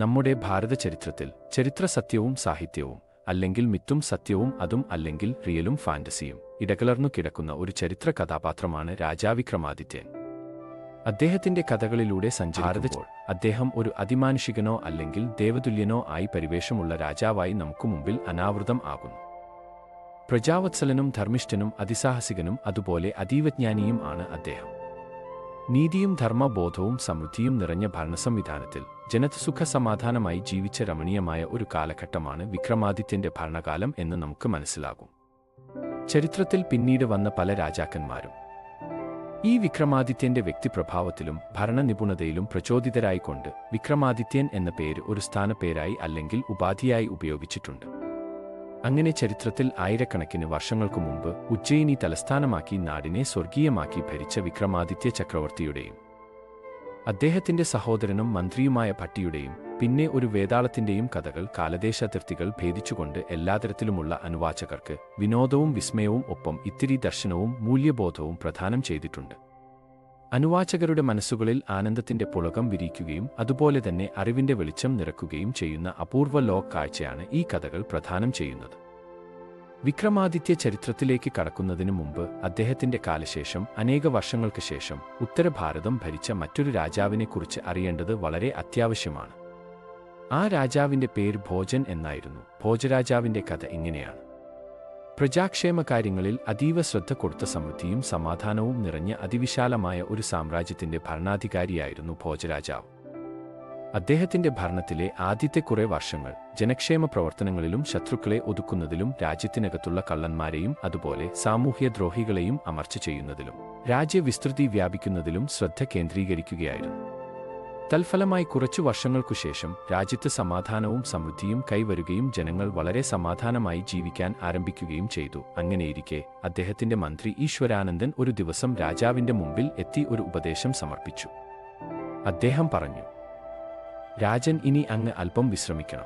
നമ്മുടെ ഭാരത ചരിത്രത്തിൽ ചരിത്ര സത്യവും സാഹിത്യവും അല്ലെങ്കിൽ മിത്തും സത്യവും അതും അല്ലെങ്കിൽ റിയലും ഫാന്റസിയും ഇടകലർന്നു കിടക്കുന്ന ഒരു ചരിത്ര കഥാപാത്രമാണ് രാജാവിക്രമാദിത്യൻ. അദ്ദേഹത്തിന്റെ കഥകളിലൂടെ സഞ്ചാരിച്ചപ്പോൾ അദ്ദേഹം ഒരു അതിമാനുഷികനോ അല്ലെങ്കിൽ ദേവതുല്യനോ ആയി പരിവേഷമുള്ള രാജാവായി നമുക്ക് മുമ്പിൽ അനാവൃതം ആകുന്നു. പ്രജാവത്സലനും ധർമ്മിഷ്ഠനും അതിസാഹസികനും അതുപോലെ അതീവജ്ഞാനിയും ആണ് അദ്ദേഹം. നീതിയും ധർമ്മബോധവും സമൃദ്ധിയും നിറഞ്ഞ ഭരണസംവിധാനത്തിൽ ജനതസുഖ സമാധാനമായി ജീവിച്ച രമണീയമായ ഒരു കാലഘട്ടമാണ് വിക്രമാദിത്യന്റെ ഭരണകാലം എന്ന് നമുക്ക് മനസ്സിലാകും. ചരിത്രത്തിൽ പിന്നീട് വന്ന പല രാജാക്കന്മാരും ഈ വിക്രമാദിത്യന്റെ വ്യക്തിപ്രഭാവത്തിലും ഭരണനിപുണതയിലും പ്രചോദിതരായിക്കൊണ്ട് വിക്രമാദിത്യൻ എന്ന പേര് ഒരു സ്ഥാനപ്പേരായി അല്ലെങ്കിൽ ഉപാധിയായി ഉപയോഗിച്ചിട്ടുണ്ട്. അങ്ങനെ ചരിത്രത്തിൽ ആയിരക്കണക്കിന് വർഷങ്ങൾക്കു മുമ്പ് ഉജ്ജയിനി തലസ്ഥാനമാക്കി നാടിനെ സ്വർഗീയമാക്കി ഭരിച്ച വിക്രമാദിത്യ ചക്രവർത്തിയുടെയും അദ്ദേഹത്തിന്റെ സഹോദരനും മന്ത്രിയുമായ ഭട്ടിയുടെയും പിന്നെ ഒരു വേതാളത്തിന്റെയും കഥകൾ കാലദേശാതിർത്തികൾ ഭേദിച്ചുകൊണ്ട് എല്ലാതരത്തിലുമുള്ള അനുവാചകർക്ക് വിനോദവും വിസ്മയവും ഒപ്പം ഇത്തിരി ദർശനവും മൂല്യബോധവും പ്രദാനം ചെയ്തിട്ടുണ്ട്. അനുവാചകരുടെ മനസ്സുകളിൽ ആനന്ദത്തിന്റെ പുളകം വിരിക്കുകയും അതുപോലെ തന്നെ അറിവിന്റെ വെളിച്ചം നിറക്കുകയും ചെയ്യുന്ന അപൂർവ ലോക് കാഴ്ചയാണ് ഈ കഥകൾ പ്രദാനം ചെയ്യുന്നത്. വിക്രമാദിത്യ ചരിത്രത്തിലേക്ക് കടക്കുന്നതിനു മുമ്പ് അദ്ദേഹത്തിന്റെ കാലശേഷം അനേക വർഷങ്ങൾക്ക് ശേഷം ഉത്തരഭാരതം ഭരിച്ച മറ്റൊരു രാജാവിനെക്കുറിച്ച് അറിയേണ്ടത് വളരെ അത്യാവശ്യമാണ്. ആ രാജാവിന്റെ പേര് ഭോജൻ എന്നായിരുന്നു. ഭോജരാജാവിന്റെ കഥ ഇങ്ങനെയാണ്. പ്രജാക്ഷേമ കാര്യങ്ങളിൽ അതീവ ശ്രദ്ധ കൊടുത്ത സമൃദ്ധിയും സമാധാനവും നിറഞ്ഞ അതിവിശാലമായ ഒരു സാമ്രാജ്യത്തിന്റെ ഭരണാധികാരിയായിരുന്നു ഭോജരാജാവ്. അദ്ദേഹത്തിന്റെ ഭരണത്തിലെ ആദ്യത്തെ കുറെ വർഷങ്ങൾ ജനക്ഷേമ പ്രവർത്തനങ്ങളിലും ശത്രുക്കളെ ഒതുക്കുന്നതിലും രാജ്യത്തിനകത്തുള്ള കള്ളന്മാരെയും അതുപോലെ സാമൂഹ്യ ദ്രോഹികളെയും അമർച്ച ചെയ്യുന്നതിലും രാജ്യവിസ്തൃതി വ്യാപിക്കുന്നതിലും ശ്രദ്ധ കേന്ദ്രീകരിക്കുകയായിരുന്നു. തൽഫലമായി കുറച്ചു വർഷങ്ങൾക്കു ശേഷം രാജ്യത്ത് സമാധാനവും സമൃദ്ധിയും കൈവരുകയും ജനങ്ങൾ വളരെ സമാധാനമായി ജീവിക്കാൻ ആരംഭിക്കുകയും ചെയ്തു. അങ്ങനെയിരിക്കെ അദ്ദേഹത്തിന്റെ മന്ത്രി ഈശ്വരാനന്ദൻ ഒരു ദിവസം രാജാവിന്റെ മുമ്പിൽ എത്തി ഒരു ഉപദേശം സമർപ്പിച്ചു. അദ്ദേഹം പറഞ്ഞു രാജൻ ഇനി അങ്ങ് അല്പം വിശ്രമിക്കണം.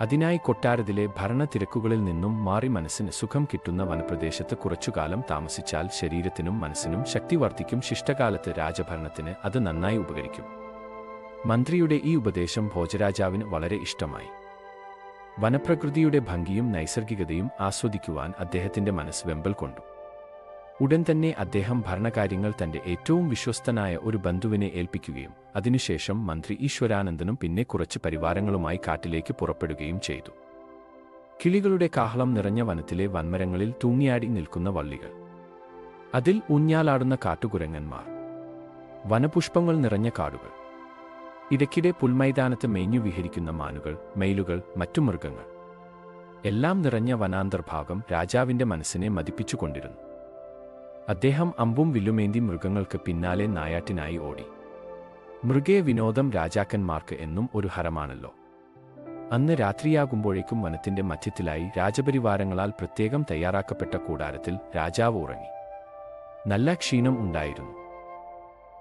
അതിനായി കൊട്ടാരത്തിലെ ഭരണ തിരക്കുകളിൽ നിന്നും മാറി മനസ്സിന് സുഖം കിട്ടുന്ന വനപ്രദേശത്ത് കുറച്ചുകാലം താമസിച്ചാൽ ശരീരത്തിനും മനസ്സിനും ശക്തി വർദ്ധിക്കും. ശിഷ്ടകാലത്ത് രാജഭരണത്തിന് അത് നന്നായി ഉപകരിക്കും. മന്ത്രിയുടെ ഈ ഉപദേശം ഭോജരാജാവിന് വളരെ ഇഷ്ടമായി. വനപ്രകൃതിയുടെ ഭംഗിയും നൈസർഗികതയും ആസ്വദിക്കുവാൻ അദ്ദേഹത്തിന്റെ മനസ്സ് വെമ്പൽ കൊണ്ടു. ഉടൻ തന്നെ അദ്ദേഹം ഭരണകാര്യങ്ങൾ തന്റെ ഏറ്റവും വിശ്വസ്തനായ ഒരു ബന്ധുവിനെ ഏൽപ്പിക്കുകയും അതിനുശേഷം മന്ത്രി ഈശ്വരാനന്ദനും പിന്നെ കുറച്ച് പരിവാരങ്ങളുമായി കാട്ടിലേക്ക് പുറപ്പെടുകയും ചെയ്തു. കിളികളുടെ കാഹളം നിറഞ്ഞ വനത്തിലെ വൻമരങ്ങളിൽ തൂങ്ങിയാടി നിൽക്കുന്ന വള്ളികൾ. അതിൽ ഊഞ്ഞാലാടുന്ന കാട്ടുകുരങ്ങന്മാർ. വനപുഷ്പങ്ങൾ നിറഞ്ഞ കാടുകൾ. ഇടയ്ക്കിടെ പുൽമൈതാനത്ത് മേഞ്ഞു വിഹരിക്കുന്ന മാനുകൾ മെയിലുകൾ മറ്റു മൃഗങ്ങൾ. എല്ലാം നിറഞ്ഞ വനാന്തർഭാഗം രാജാവിന്റെ മനസ്സിനെ മതിപ്പിച്ചുകൊണ്ടിരുന്നു. അദ്ദേഹം അമ്പും വില്ലുമേന്തി മൃഗങ്ങൾക്ക് പിന്നാലെ നായാട്ടിനായി ഓടി. മൃഗേ വിനോദം രാജാക്കന്മാർക്ക് എന്നും ഒരു ഹരമാണല്ലോ. അന്ന് രാത്രിയാകുമ്പോഴേക്കും വനത്തിന്റെ മധ്യത്തിലായി രാജപരിവാരങ്ങളാൽ പ്രത്യേകം തയ്യാറാക്കപ്പെട്ട കൂടാരത്തിൽ രാജാവ് ഉറങ്ങി. നല്ല ക്ഷീണം ഉണ്ടായിരുന്നു.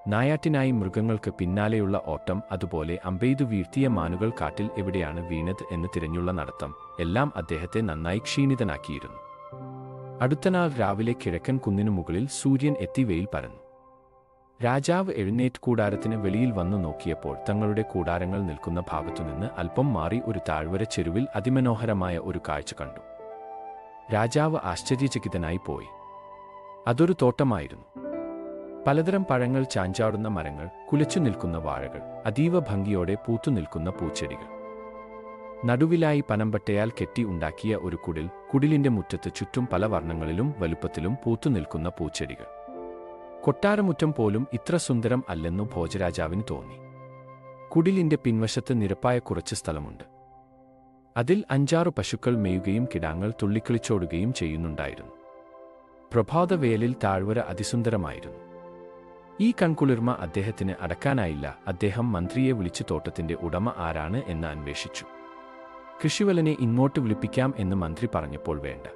നായാട്ടിനായി മൃഗങ്ങൾക്ക് പിന്നാലെയുള്ള ഓട്ടം അതുപോലെ അമ്പെയ്തു വീഴ്ത്തിയ മാനുകൾ കാട്ടിൽ എവിടെയാണ് വീണത് എന്ന് തിരഞ്ഞുള്ള നടത്തം എല്ലാം അദ്ദേഹത്തെ നന്നായി ക്ഷീണിതനാക്കിയിരുന്നു. അടുത്തനാൾ രാവിലെ കിഴക്കൻ കുന്നിനു മുകളിൽ സൂര്യൻ എത്തി വെയിൽ പരന്നു. രാജാവ് എഴുന്നേറ്റ് കൂടാരത്തിന് വെളിയിൽ വന്നു നോക്കിയപ്പോൾ തങ്ങളുടെ കൂടാരങ്ങൾ നിൽക്കുന്ന ഭാഗത്തുനിന്ന് അല്പം മാറി ഒരു താഴ്വര ചെരുവിൽ അതിമനോഹരമായ ഒരു കാഴ്ച കണ്ടു. രാജാവ് ആശ്ചര്യചകിതനായി പോയി. അതൊരു തോട്ടമായിരുന്നു. പലതരം പഴങ്ങൾ ചാഞ്ചാടുന്ന മരങ്ങൾ കുലച്ചു നിൽക്കുന്ന വാഴകൾ അതീവ ഭംഗിയോടെ പൂത്തുനിൽക്കുന്ന പൂച്ചെടികൾ. നടുവിലായി പനമ്പട്ടയാൽ കെട്ടി ഉണ്ടാക്കിയ ഒരു കുടിൽ കുടിലിന്റെ മുറ്റത്ത് ചുറ്റും പല വർണങ്ങളിലും വലുപ്പത്തിലും പൂത്തുനിൽക്കുന്ന പൂച്ചെടികൾ. കൊട്ടാരമുറ്റം പോലും ഇത്ര സുന്ദരം അല്ലെന്നു ഭോജരാജാവിന് തോന്നി. കുടിലിന്റെ പിൻവശത്ത് നിരപ്പായ കുറച്ച് സ്ഥലമുണ്ട്. അതിൽ അഞ്ചാറു പശുക്കൾ മേയുകയും കിടാങ്ങൾ തുള്ളിക്കളിച്ചോടുകയും ചെയ്യുന്നുണ്ടായിരുന്നു. പ്രഭാതവേലിൽ താഴ്വര അതിസുന്ദരമായിരുന്നു. ഈ കൺകുളിർമ അദ്ദേഹത്തിന് അടക്കാനായില്ല. അദ്ദേഹം മന്ത്രിയെ വിളിച്ച് തോട്ടത്തിന്റെ ഉടമ ആരാണ് എന്ന് അന്വേഷിച്ചു. കൃഷിവലനെ ഇങ്ങോട്ട് വിളിപ്പിക്കാം എന്ന് മന്ത്രി പറഞ്ഞപ്പോൾ വേണ്ട.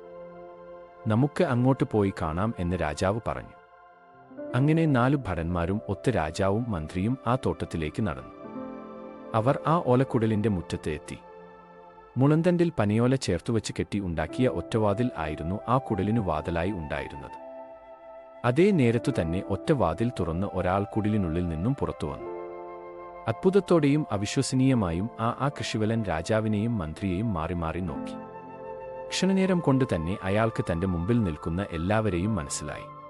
നമുക്ക് അങ്ങോട്ട് പോയി കാണാം എന്ന് രാജാവ് പറഞ്ഞു. അങ്ങനെ നാലു ഭടന്മാരും ഒത്ത രാജാവും മന്ത്രിയും ആ തോട്ടത്തിലേക്ക് നടന്നു. അവർ ആ ഓലക്കുടലിന്റെ മുറ്റത്ത് എത്തി. മുളന്തണ്ടിൽ പനിയോല ചേർത്തുവച്ച് കെട്ടി ഉണ്ടാക്കിയ ഒറ്റവാതിൽ ആയിരുന്നു ആ കുടലിനു വാതിലായി ഉണ്ടായിരുന്നത്. അതേ നേരത്തു തന്നെ ഒറ്റവാതിൽ തുറന്ന് ഒരാൾ കുടിലിനുള്ളിൽ നിന്നും പുറത്തുവന്നു അത്ഭുതത്തോടെയും അവിശ്വസനീയമായും ആ ആ കൃഷിവലൻ രാജാവിനെയും മന്ത്രിയെയും മാറി മാറി നോക്കി. ക്ഷണനേരം കൊണ്ട് തന്നെ അയാൾക്ക് തന്റെ മുമ്പിൽ നിൽക്കുന്ന എല്ലാവരെയും മനസ്സിലായി.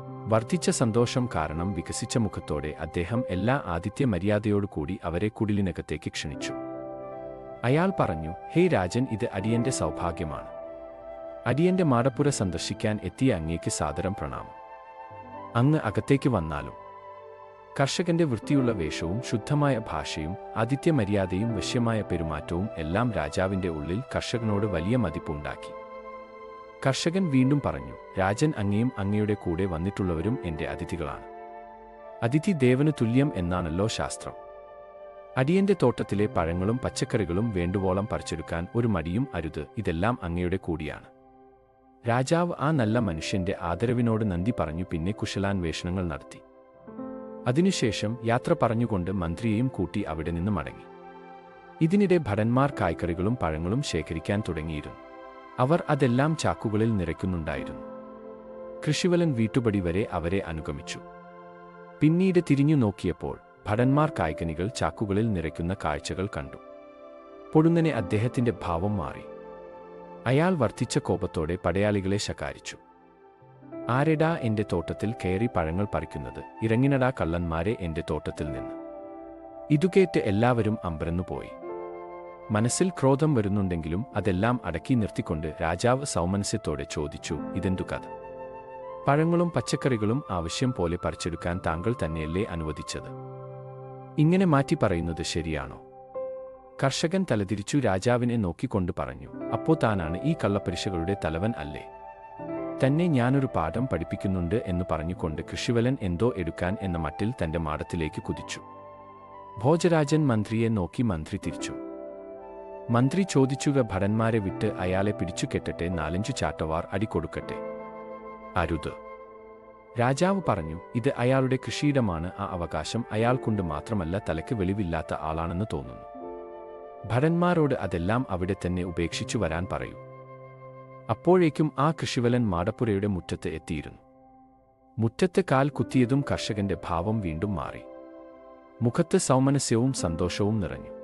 വർദ്ധിച്ച സന്തോഷം കാരണം വികസിച്ച മുഖത്തോടെ അദ്ദേഹം എല്ലാ ആതിഥ്യ മര്യാദയോടുകൂടി അവരെ കുടിലിനകത്തേക്ക് ക്ഷണിച്ചു. അയാൾ പറഞ്ഞു ഹേ രാജൻ ഇത് അടിയന്റെ സൗഭാഗ്യമാണ്. അടിയന്റെ മാടപ്പുര സന്ദർശിക്കാൻ എത്തിയ അങ്ങേക്ക് സാദരം പ്രണാമം. അങ്ങ് അകത്തേക്ക് വന്നാലും. കർഷകന്റെ വൃത്തിയുള്ള വേഷവും ശുദ്ധമായ ഭാഷയും ആദിത്യ മര്യാദയും വശ്യമായ പെരുമാറ്റവും എല്ലാം രാജാവിന്റെ ഉള്ളിൽ കർഷകനോട് വലിയ മതിപ്പുണ്ടാക്കി. കർഷകൻ വീണ്ടും പറഞ്ഞു രാജൻ അങ്ങയും അങ്ങയുടെ കൂടെ വന്നിട്ടുള്ളവരും എന്റെ അതിഥികളാണ്. അതിഥി ദേവന് തുല്യം എന്നാണല്ലോ ശാസ്ത്രം. അടിയന്റെ തോട്ടത്തിലെ പഴങ്ങളും പച്ചക്കറികളും വേണ്ടുവോളം പറിച്ചെടുക്കാൻ ഒരു മടിയും അരുത് ഇതെല്ലാം അങ്ങയുടെ കൂടിയാണ്. രാജാവ് ആ നല്ല മനുഷ്യന്റെ ആദരവിനോട് നന്ദി പറഞ്ഞു പിന്നെ കുശലാന്വേഷണങ്ങൾ നടത്തി. അതിനുശേഷം യാത്ര പറഞ്ഞുകൊണ്ട് മന്ത്രിയെയും കൂട്ടി അവിടെ നിന്ന് മടങ്ങി. ഇതിനിടെ ഭടന്മാർ കായ്ക്കറികളും പഴങ്ങളും ശേഖരിക്കാൻ തുടങ്ങിയിരുന്നു. അവർ അതെല്ലാം ചാക്കുകളിൽ നിറയ്ക്കുന്നുണ്ടായിരുന്നു. കൃഷിവലൻ വീട്ടുപടി വരെ അവരെ അനുഗമിച്ചു. പിന്നീട് തിരിഞ്ഞു നോക്കിയപ്പോൾ ഭടന്മാർ കായ്ക്കനികൾ ചാക്കുകളിൽ നിറയ്ക്കുന്ന കാഴ്ചകൾ കണ്ടു. പൊടുന്നനെ അദ്ദേഹത്തിന്റെ ഭാവം മാറി. അയാൾ വർദ്ധിച്ച കോപത്തോടെ പടയാളികളെ ശകാരിച്ചു. ആരെടാ എന്റെ തോട്ടത്തിൽ കയറി പഴങ്ങൾ പറിക്കുന്നത്? ഇറങ്ങിനടാ കള്ളന്മാരെ എന്റെ തോട്ടത്തിൽ നിന്ന്. ഇതുകേറ്റ് എല്ലാവരും അമ്പരന്നുപോയി. മനസ്സിൽ ക്രോധം വരുന്നുണ്ടെങ്കിലും അതെല്ലാം അടക്കി നിർത്തിക്കൊണ്ട് രാജാവ് സൗമനസ്യത്തോടെ ചോദിച്ചു ഇതെന്തു കഥ? പഴങ്ങളും പച്ചക്കറികളും ആവശ്യം പോലെ പറിച്ചെടുക്കാൻ താങ്കൾ തന്നെയല്ലേ അനുവദിച്ചത്? ഇങ്ങനെ മാറ്റി പറയുന്നത് ശരിയാണോ? കർഷകൻ തലതിരിച്ചു രാജാവിനെ നോക്കിക്കൊണ്ട് പറഞ്ഞു അപ്പോ താനാണ് ഈ കള്ളപ്പരിശകളുടെ തലവൻ അല്ലേ? തന്നെ ഞാനൊരു പാഠം പഠിപ്പിക്കുന്നുണ്ട് എന്ന് പറഞ്ഞുകൊണ്ട് കൃഷിവലൻ എന്തോ എടുക്കാൻ എന്ന മട്ടിൽ തന്റെ മാടത്തിലേക്ക് കുതിച്ചു. ഭോജരാജൻ മന്ത്രിയെ നോക്കി മന്ത്രി തിരിച്ചു. മന്ത്രി ചോദിച്ചുക ഭടന്മാരെ വിട്ട് അയാളെ പിടിച്ചു കെട്ടട്ടെ നാലഞ്ചു ചാട്ടവാർ അടി കൊടുക്കട്ടെ. അരുത്. രാജാവ് പറഞ്ഞു ഇത് അയാളുടെ കൃഷിയിടമാണ് ആ അവകാശം അയാൾക്കുണ്ട് മാത്രമല്ല തലയ്ക്ക് വെളിവില്ലാത്ത ആളാണെന്ന് തോന്നുന്നു. ഭടന്മാരോട് അതെല്ലാം അവിടെ തന്നെ ഉപേക്ഷിച്ചു വരാൻ പറയൂ. അപ്പോഴേക്കും ആ കൃഷിവലൻ മാടപ്പുരയുടെ മുറ്റത്ത് എത്തിയിരുന്നു. മുറ്റത്ത് കാൽ കുത്തിയതും കർഷകന്റെ ഭാവം വീണ്ടും മാറി. മുഖത്ത് സൗമനസ്യവും സന്തോഷവും നിറഞ്ഞു.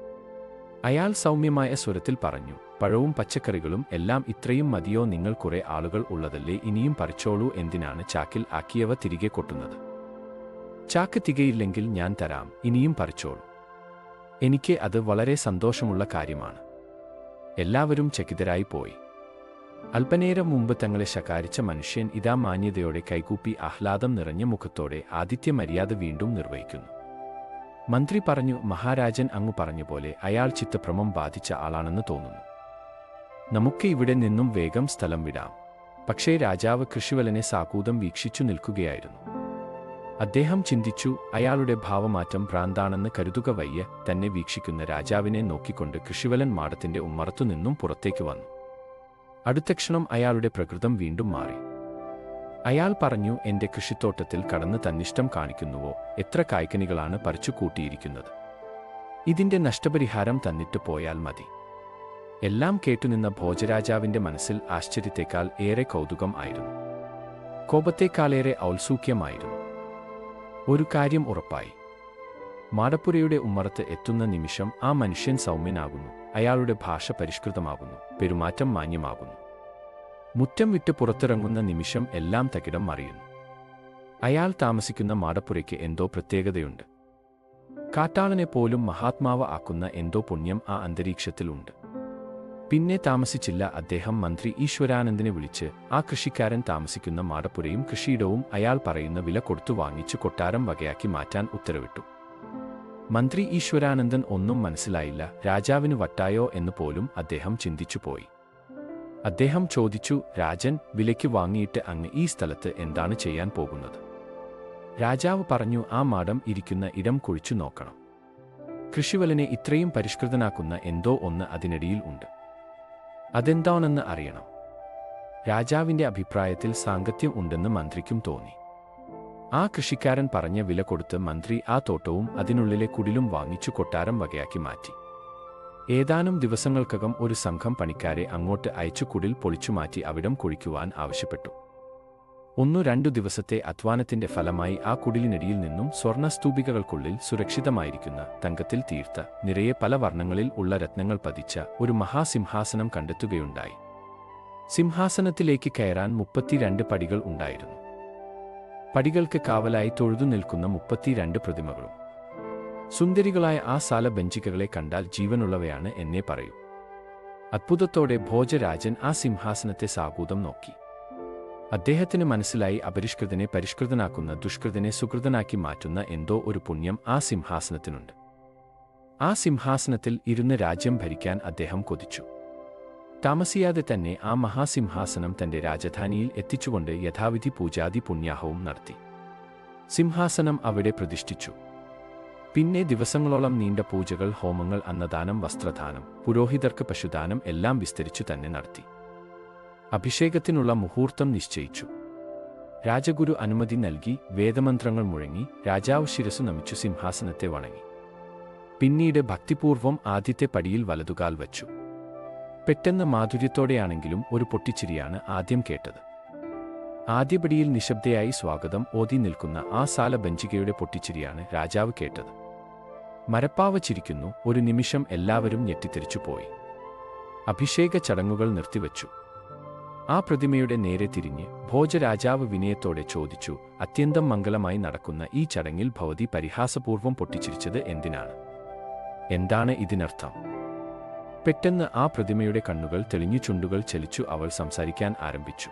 അയാൾ സൗമ്യമായ സ്വരത്തിൽ പറഞ്ഞു പഴവും പച്ചക്കറികളും എല്ലാം ഇത്രയും മതിയോ? നിങ്ങൾ കുറെ ആളുകൾ ഉള്ളതല്ലേ? ഇനിയും പറിച്ചോളൂ. എന്തിനാണ് ചാക്കിൽ ആക്കിയവ തിരികെ കൊട്ടുന്നത്? ചാക്ക് തികയില്ലെങ്കിൽ ഞാൻ തരാം. ഇനിയും പറിച്ചോളൂ. എനിക്ക് അത് വളരെ സന്തോഷമുള്ള കാര്യമാണ്. എല്ലാവരും ചകിതരായി പോയി. അല്പനേരം മുമ്പ് തങ്ങളെ ശകാരിച്ച മനുഷ്യൻ ഇതാ മാന്യതയോടെ കൈകൂപ്പി ആഹ്ലാദം നിറഞ്ഞ മുഖത്തോടെ ആദിത്യ മര്യാദ വീണ്ടും നിർവഹിക്കുന്നു. മന്ത്രി പറഞ്ഞു മഹാരാജൻ അങ്ങു പറഞ്ഞപോലെ അയാൾ ചിത്തഭ്രമം ബാധിച്ച ആളാണെന്ന് തോന്നുന്നു. നമുക്ക് ഇവിടെ നിന്നും വേഗം സ്ഥലം വിടാം. പക്ഷേ രാജാവ് കൃഷിവലനെ സാക്കൂതം വീക്ഷിച്ചു നിൽക്കുകയായിരുന്നു. അദ്ദേഹം ചിന്തിച്ചു അയാളുടെ ഭാവമാറ്റം ഭ്രാന്താണെന്ന് കരുതുക വയ്യ തന്നെ വീക്ഷിക്കുന്ന രാജാവിനെ നോക്കിക്കൊണ്ട് കൃഷിവലൻ മാടത്തിന്റെ ഉമ്മറത്തുനിന്നും പുറത്തേക്ക് വന്നു. അടുത്ത ക്ഷണം അയാളുടെ പ്രകൃതം വീണ്ടും മാറി. അയാൾ പറഞ്ഞു എന്റെ കൃഷിത്തോട്ടത്തിൽ കടന്ന് തന്നിഷ്ടം കാണിക്കുന്നുവോ? എത്ര കായ്ക്കനികളാണ് പറിച്ചു കൂട്ടിയിരിക്കുന്നത്? ഇതിന്റെ നഷ്ടപരിഹാരം തന്നിട്ട് പോയാൽ മതി. എല്ലാം കേട്ടുനിന്ന ഭോജരാജാവിന്റെ മനസ്സിൽ ആശ്ചര്യത്തെക്കാൾ ഏറെ കൗതുകം ആയിരുന്നു. കോപത്തേക്കാളേറെ ഔത്സുക്യമായിരുന്നു. ഒരു കാര്യം ഉറപ്പായി. മാടപ്പുരയുടെ ഉമ്മറത്ത് എത്തുന്ന നിമിഷം ആ മനുഷ്യൻ സൗമ്യനാകുന്നു. അയാളുടെ ഭാഷ പരിഷ്കൃതമാകുന്നു. പെരുമാറ്റം മാന്യമാകുന്നു. മുറ്റം വിട്ട് പുറത്തിറങ്ങുന്ന നിമിഷം എല്ലാം തകിടം മറിയുന്നു. അയാൾ താമസിക്കുന്ന മാടപ്പുരയ്ക്ക് എന്തോ പ്രത്യേകതയുണ്ട്. കാട്ടാളനെ പോലും മഹാത്മാവ് ആക്കുന്ന എന്തോ പുണ്യം ആ അന്തരീക്ഷത്തിലുണ്ട് പിന്നെ താമസിച്ചില്ല അദ്ദേഹം മന്ത്രി ഈശ്വരാനന്ദനെ വിളിച്ച് ആ കൃഷിക്കാരൻ താമസിക്കുന്ന മാടപ്പുരയും കൃഷിയിടവും അയാൾ പറയുന്ന വില കൊടുത്തു വാങ്ങിച്ച് കൊട്ടാരം വകയാക്കി മാറ്റാൻ ഉത്തരവിട്ടു. മന്ത്രി ഈശ്വരാനന്ദൻ ഒന്നും മനസ്സിലായില്ല രാജാവിന് വട്ടായോ എന്ന് പോലും അദ്ദേഹം ചിന്തിച്ചുപോയി. അദ്ദേഹം ചോദിച്ചു രാജൻ വിലയ്ക്ക് വാങ്ങിയിട്ട് അങ്ങ് ഈ സ്ഥലത്ത് എന്താണ് ചെയ്യാൻ പോകുന്നത്? രാജാവ് പറഞ്ഞു ആ മാടം ഇരിക്കുന്ന ഇടം കുഴിച്ചു നോക്കണം. കൃഷിവലനെ ഇത്രയും പരിഷ്കൃതനാക്കുന്ന എന്തോ ഒന്ന് അതിനിടയിൽ ഉണ്ട്. അതെന്താണെന്ന് അറിയണം. രാജാവിന്റെ അഭിപ്രായത്തിൽ സാങ്കത്യം ഉണ്ടെന്ന് മന്ത്രിക്കും തോന്നി. ആ കൃഷിക്കാരൻ പറഞ്ഞ വില കൊടുത്ത് മന്ത്രി ആ തോട്ടവും അതിനുള്ളിലെ കുടിലും വാങ്ങിച്ചു കൊട്ടാരം വകയാക്കി മാറ്റി. ഏതാനും ദിവസങ്ങൾക്കകം ഒരു സംഘം പണിക്കാരെ അങ്ങോട്ട് അയച്ചു കുടിൽ പൊളിച്ചുമാറ്റി അവിടം കുഴിക്കുവാൻ ആവശ്യപ്പെട്ടു. ഒന്നു രണ്ടു ദിവസത്തെ അധ്വാനത്തിന്റെ ഫലമായി ആ കുടിലിനടിയിൽ നിന്നും സ്വർണ സ്തൂപികകൾക്കുള്ളിൽ സുരക്ഷിതമായിരിക്കുന്ന തങ്കത്തിൽ തീർത്ത നിറയെ പല വർണങ്ങളിൽ ഉള്ള രത്നങ്ങൾ പതിച്ച ഒരു മഹാസിംഹാസനം കണ്ടെത്തുകയുണ്ടായി. സിംഹാസനത്തിലേക്ക് കയറാൻ മുപ്പത്തിരണ്ട് പടികൾ ഉണ്ടായിരുന്നു. പടികൾക്ക് കാവലായി തൊഴുതു നിൽക്കുന്ന മുപ്പത്തിരണ്ട് പ്രതിമകളും സുന്ദരികളായ ആ സാല ബഞ്ചികകളെ കണ്ടാൽ ജീവനുള്ളവയാണ് എന്നെ പറയൂ. അത്ഭുതത്തോടെ ഭോജരാജൻ ആ സിംഹാസനത്തെ സാകൂതം നോക്കി. അദ്ദേഹത്തിന് മനസ്സിലായി അപരിഷ്കൃതനെ പരിഷ്കൃതനാക്കുന്ന ദുഷ്കൃതനെ സുഹൃതനാക്കി മാറ്റുന്ന എന്തോ ഒരു പുണ്യം ആ സിംഹാസനത്തിനുണ്ട്. ആ സിംഹാസനത്തിൽ ഇരുന്ന് രാജ്യം ഭരിക്കാൻ അദ്ദേഹം കൊതിച്ചു. താമസിയാതെ തന്നെ ആ മഹാസിംഹാസനം തന്റെ രാജധാനിയിൽ എത്തിച്ചുകൊണ്ട് യഥാവിധി പൂജാതി പുണ്യാഹവും നടത്തി. സിംഹാസനം അവിടെ പ്രതിഷ്ഠിച്ചു. പിന്നെ ദിവസങ്ങളോളം നീണ്ട പൂജകൾ ഹോമങ്ങൾ അന്നദാനം വസ്ത്രദാനം പുരോഹിതർക്ക് പശുദാനം എല്ലാം വിസ്തരിച്ചു തന്നെ നടത്തി. അഭിഷേകത്തിനുള്ള മുഹൂർത്തം നിശ്ചയിച്ചു. രാജഗുരു അനുമതി നൽകി വേദമന്ത്രങ്ങൾ മുഴങ്ങി രാജാവ് ശിരസു നമിച്ചു സിംഹാസനത്തെ വണങ്ങി. പിന്നീട് ഭക്തിപൂർവം ആദ്യത്തെ പടിയിൽ വലതുകാൽ വച്ചു. പെട്ടെന്ന് മാധുര്യത്തോടെയാണെങ്കിലും ഒരു പൊട്ടിച്ചിരിയാണ് ആദ്യം കേട്ടത്. ആദ്യപടിയിൽ നിശബ്ദയായി സ്വാഗതം ഓതി നിൽക്കുന്ന ആ സാല ബഞ്ചികയുടെ പൊട്ടിച്ചിരിയാണ് രാജാവ് കേട്ടത്. മരപ്പാവ ചിരിക്കുന്നു ഒരു നിമിഷം എല്ലാവരും ഞെട്ടിത്തിരിച്ചു പോയി. അഭിഷേക ചടങ്ങുകൾ നിർത്തിവച്ചു. ആ പ്രതിമയുടെ നേരെ തിരിഞ്ഞ് ഭോജരാജാവ് വിനയത്തോടെ ചോദിച്ചു അത്യന്തം മംഗളമായി നടക്കുന്ന ഈ ചടങ്ങിൽ ഭവതി പരിഹാസപൂർവം പൊട്ടിച്ചിരിച്ചത് എന്തിനാണ്? എന്താണ് ഇതിനർത്ഥം? പെട്ടെന്ന് ആ പ്രതിമയുടെ കണ്ണുകൾ തെളിഞ്ഞു ചുണ്ടുകൾ ചലിച്ചു അവൾ സംസാരിക്കാൻ ആരംഭിച്ചു.